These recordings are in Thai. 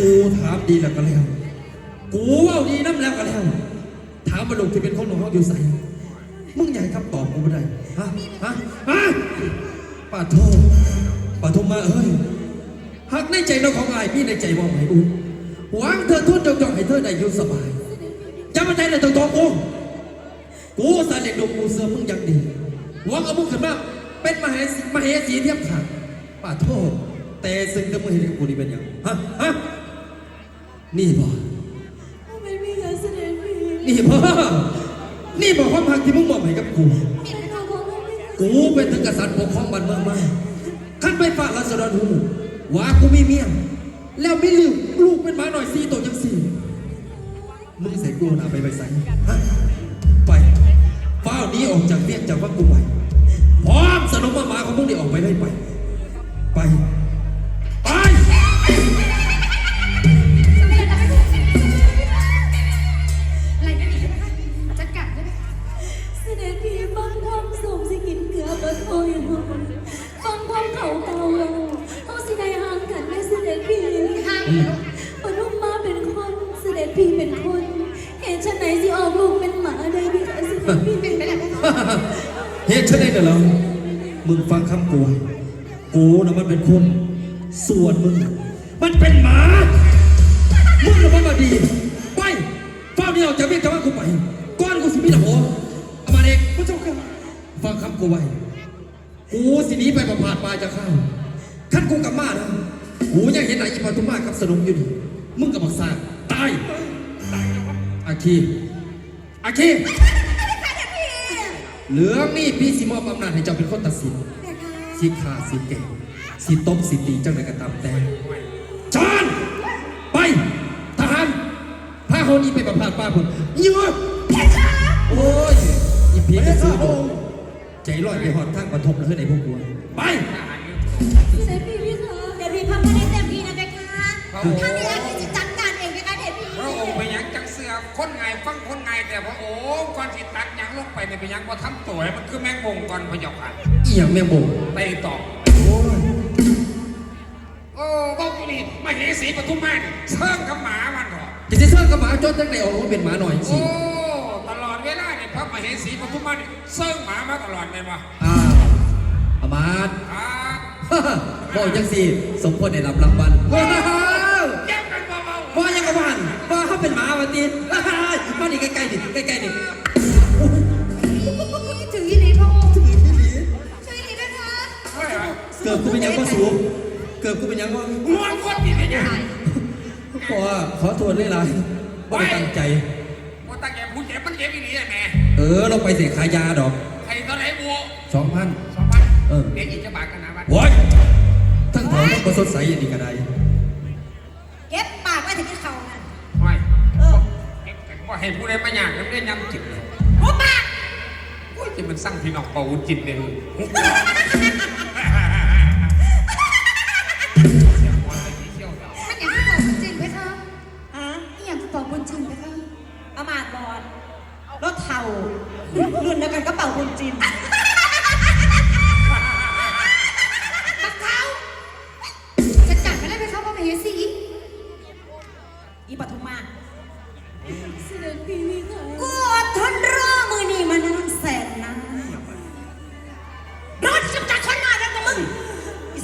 กูถามดีแล้วก็แล้ว กูว่าดีน้ำแล้วก็แล้ว ถามมาลูกที่เป็นคนของเขาอยู่ใส่มึงใหญ่คำตอบกูไม่ได้ฮะฮะฮะป้าโทษป้าโทษมาเอ้ยหากในใจเราของอายพี่ในใจว่าไหมอูหวังเธอทุ่นจงจองให้เธอได้อยู่สบายจะมาใจเลยตรงๆกูกูสาเด็กดูกูเสือมึงอยังดีหวังเอามึงขึ้นมาเป็นมเหสีมเหสีเทียบขาดป้าโทษแต่สิ่งที่มึงเห็นกูนี่เป็นยังฮะฮะ นี่บ่ไม่มีการเสด็จพี่นี่บ่นี่บอกความหักที่มึงมอบให้กับกูมีใครบอกว่าไม่กูเป็นถึงกษัตริย์ปกครองบ้านเมืองมาขั้นไปฝ่าราษฎรหูว่ากูมีเมียแล้วมีลูกลูกเป็นหมาหน่อยสี่ตัวจังสี่มึงใส่กูหนาไปไปใส่ฮะไปเฝ้าวหนี้ออกจากเรียกจากว่ากูไปพร้อมสนมมาหมาของมึงนี่ออกไปได้ไป ไปไป พี่เป็นคนเหตุฉันไหนสิออกลูกเป็นหมาได้พี่คะสด็จพี่เป็นไปได้ไหมคะเหตุเช่นนี้เดี๋ยวเรามึงฟังคำกูไว้กูนะมันเป็นคน ส่วนมึง มันเป็นหมา มึงน่ะมันมาดี ไปเฝ้านี่ออกจากเรียกจากว่ากูไปก้อนกูสิมีหนักหัวอามาเด็กพระเจ้าค่ะฟังคำกูไว้กูสินี้ไปประพาสปลายจะข้าขั้นกูกลับมานะกูยังเห็นไหนอีปาตุมากับสนมอยู่นี่ มึงกับบักซาตายอาคีอาคีเหลืองนี่พี่สิมอบอำนาจให้เจ้าเป็นคนตัดสินสิขาสิเก่งสิตบสิตีจังไรก็ตามแต่จอนไปทหารพาเขานี้ไปประพาสป้าผมยืดโอ้ยอีพีก็ซื้อโดนใจลอยไปหอดทางปฐมแล้วเฮ้ยไหนพวกกูไปเสด็จพี่พี่คะเดี๋ยวพี่พักไม่ได้เต็มที่นะเบคะถ้ามีอะไรที่จะจัดการ ยังจังเสือคนไงฟังคนไงแต่พระองค์ก่อนสิตัดหยังลงไปเนี่ยเป็นหยังพอทำตัวให้มันคือแมงมุมก่อนพระเจ้าค่ะอีหยังแม่งโบงไปต่อโอ้ยโอ้บอกกูนี่มาเหสีปทุมมานี่เชิงกับหมามันเหรอจะจะเชื่อกับหมาจนจังไหนออกมาเป็นหมาหน่อยสิโอ้ตลอดเวลาเนี่ยพระมเหสีปทุมมานี่เชิงหมามาตลอดเลยปะอ้าวอามาดอ่าบอกจังสิสมควรได้รับรางวัล เขาเป็นหมาวันตีมาดิใกล้ๆดิใกล้ๆดิถือยีรีพระองค์ถือยีรีเบคะๆเฮ้ยเกิดกูเป็นหยังว่าสูงเกิดกูเป็นหยังว่าม้วนคนนี่เป็นหยังขอขอโทษเลยล่ะว่าได้ตั้งใจว่าตั้งแกผู้เจ็บมันเจ็บอีหลีอะแม่เออเราไปเสียขายยาดอกใครตอนไหนบัวสองพันสองพันเออเด็กอีกจะบาทกันนะบ้านโว้ยทั้งเผาทั้งประสดใสอย่างนี้ก็ได้ ให้ผู้ใดมาอยากน้ำเล่นยำจิตเลยหัวปากโอ้ยจะมันสร้างพี่น้องเป่าจิตเลยเสียงวันเลยที่เที่ยวเรา มันอย่างที่บอกจริงเบคะฮะนี่อย่างที่บอกบุญจริงเบคะอามาตย์บอดรถเท่า รุ่นเดียวกันกระเป๋าบุญจิน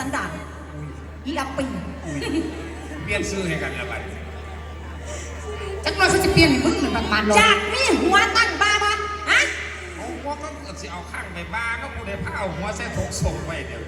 สันดานอีอัปปีเปลี่ยนซื้อให้กันละบัดจักรเราจะเปลี่ยนให้มึงเหมือนบางมันจากนี่หัวตั้งบ้าปะฮะเอาหัวก็เกิดสิเอาข้างไปบ้านก็กูได้ผ้าเอาหัวใส่ถุงส่งไปเดี๋ยว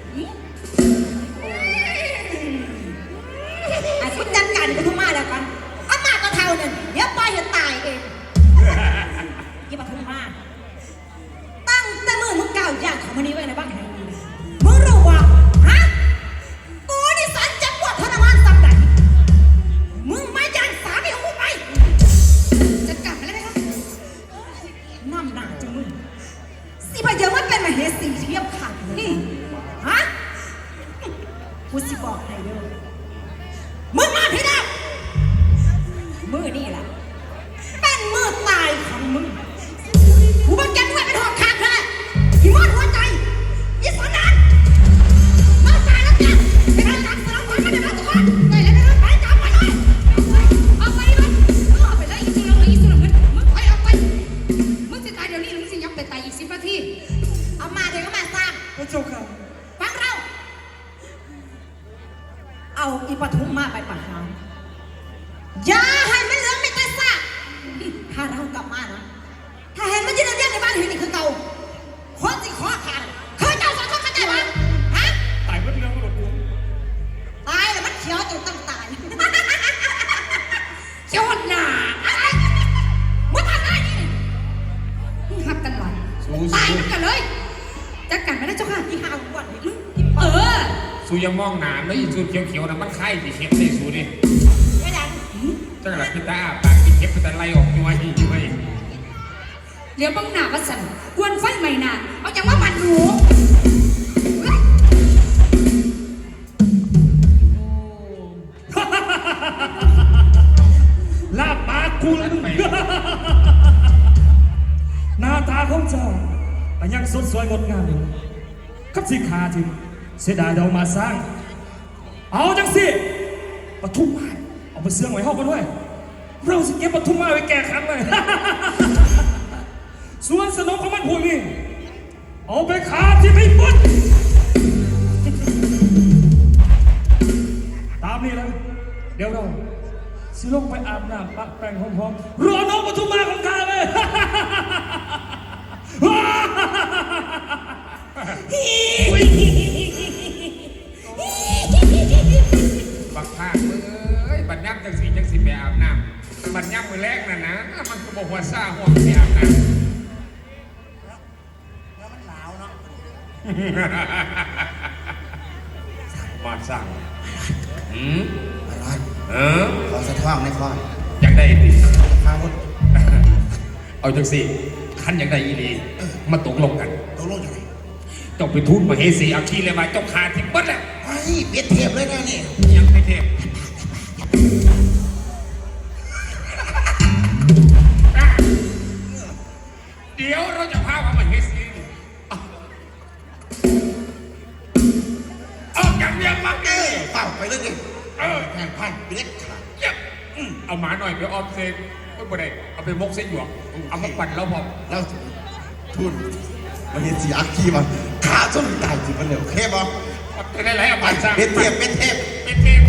เอาอีปทุมมาไปประหารอย่าให้มันเหลือไม่แต่ซากถ้าเรากลับมานะ สู้ยังมองหนาแล้วอีสูดเขียวๆนะมันไข่ที่เข็มในสูดิไม่ดังจังหลักพิตาปากกินเข็มพิตาไล่ออกย้วยย้วยเดี๋ยวบังหน้าวัสันกวนไฟใหม่หนาเอาจังว่ามันหนูลาบปากกูแล้วมึงหน้าตาของเจ้าแต่ยังสดสวยงดงามอยู่กับสิขาจริง เสียดายเรามาสร้าง เอาจังสิปทุมมาเอาไปเสื่อไว้ห้องกันด้วย เราสิเก็บปทุมมาไว้แก้ขังเลยส่วนสนมของมันพวกนี้เอาไปขาที่ไม่ปุ้นตามนี้แล้วเดี๋ยวเราสิลงไปอาบน้ำปะแปรงหอมๆรอน้องปทุมมาของข้าเลยบั จังสีจังสีไปอาบน้ำบัดย่ำมือแรกน่ะนะ มันก็บอกว่าซ่าห่วงไปอาบน้ำแล้วมันหนาวเนาะมาสั่งอืมอะไรเออขอสะท้องในข้ออยากได้ดิข้าวมดเอาจังสิขั้นอยากได้อีหลีมาตกลงกันตกลงยังไงต้องไปทูตมาเฮสีเอาขี้เลยมาเจ้าขาทิ้งบัดแล้วไอ้เปลี่ยนเทียบเลยนะนี่ยังไม่เทพอะ เดี๋ยวเราจะพามาเฮสีออาอย่างเดียวมาเอเอ้เป่าไปเลยดิเออแทงพันเปลี่ยนขาดเยี่ยมอืมเอาหมาหน่อยไปออมเซนไม่บ่ได้เอาไปมกเส้นหยวกเอามาปั่นแล้วพอแล้วทุนมาเห็นสีอาคีมันขาจนตายสิมันเหลวโอเคบ่จะได้ไรเอาไปซะเป็นเทียบเป็นเทียบเป็นเทพ